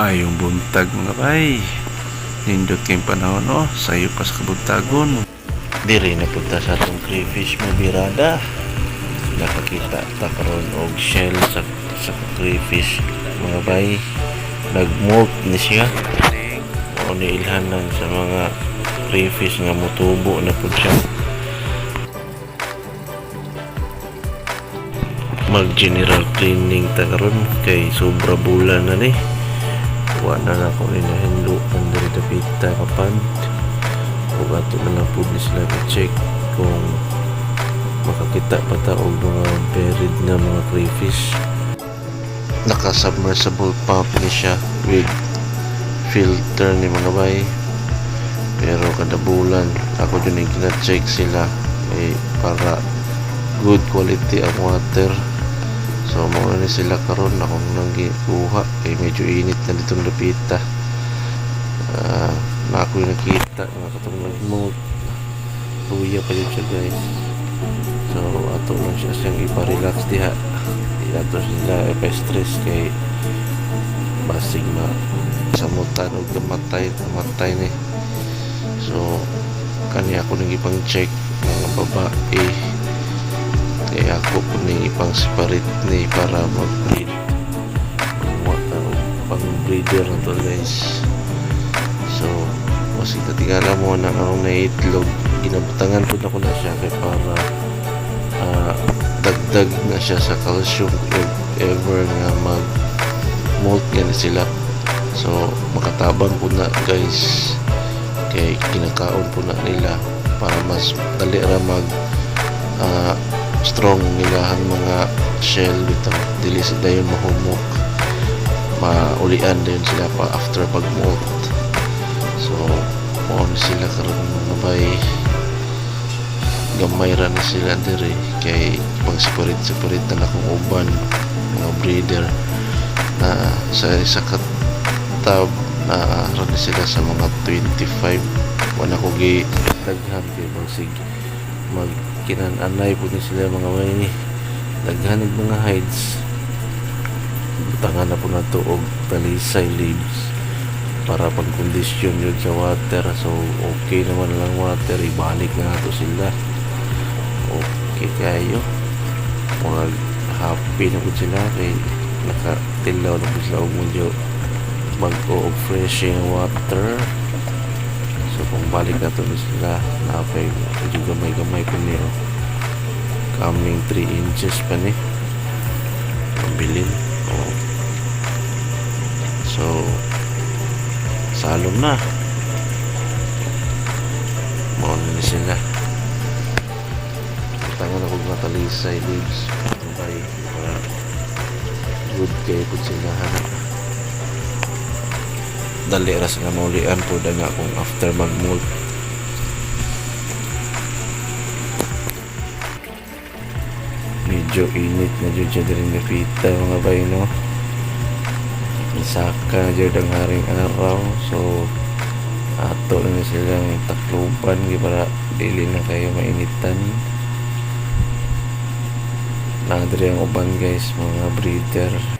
Maayong buntag mga bay. Nindot kayong panahon no, sayo pa sa kabuntagon. Diri na punta sa atong crayfish mo birada. Nakakita ta karon og shell sa sa crayfish mga bay. Nagmolt ni siya. O niilhanan sa mga crayfish nga mutubo na pud siya. mag general cleaning ta karon kay sobra bulan na ni wa na na ko ni nahinlo ang diri dapita kapan ug ato na lang pud sila check kung makakita pa ta og mga buried na mga crayfish. Naka submersible pump ni siya with filter ni mga bay. Pero kada bulan ako dyan yung gina-check sila eh, para good quality ang water so muna ni sila karon akong nang gikuha kay medyo init na ditong lapita. Ah, na ako yung nakita nga katong nag-mold tuya pa siya guys. So ato lang siya siyang ipa-relax diha. Di ato sila ipa-stress kay basig ma samutan o gamatay gamatay ni. So kani ako nang ipang check mga babae kaya ako po ni separate ni para mag-breed. Wa- ano, pang breeder na to guys. So kasi tatingala mo na anong naitlog ginabutangan po na ko na siya kay para ah, dagdag na siya sa calcium if ever nga mag molt nga na sila. So makatabang po na guys. Kay kinakaon po na nila para mas dali ra mag ah, strong nilahan mga shell bitaw. Dili sila yung mahumok. Maulian din sila pa after pag molt so on sila karon mga bay. Gamay ra na sila diri. Kay pag separate separate na akong uban mga breeder na sa isa ka tab na ra na sila sa mga 25 wala ko gi daghan kay magsig mag kinananay po ni sila mga may daghan og mga hides. Butangan na po na to og talisay leaves. Para pag kondisyon yun sa water. So okay naman lang water. Ibalik na nato sila. Okay kayo. Mga happy na po sila. Kay nakatilaw na po sila. Og medyo mag-o og freshing water kung balik na to sila napay medyo gamay-gamay po niyo coming 3 inches pa ni pabilin oh. so salom na. Mauna na sila. Tangan ako mga talisay leaves para good kay po sila hanap dali ras nga maulian po na nga kung after mag molt medyo init na dyan siya din napita mga bay no? Isaka na dyan ang haring araw so ato na silang takluban para dili na kayo mainitan. Na ang uban guys mga breeder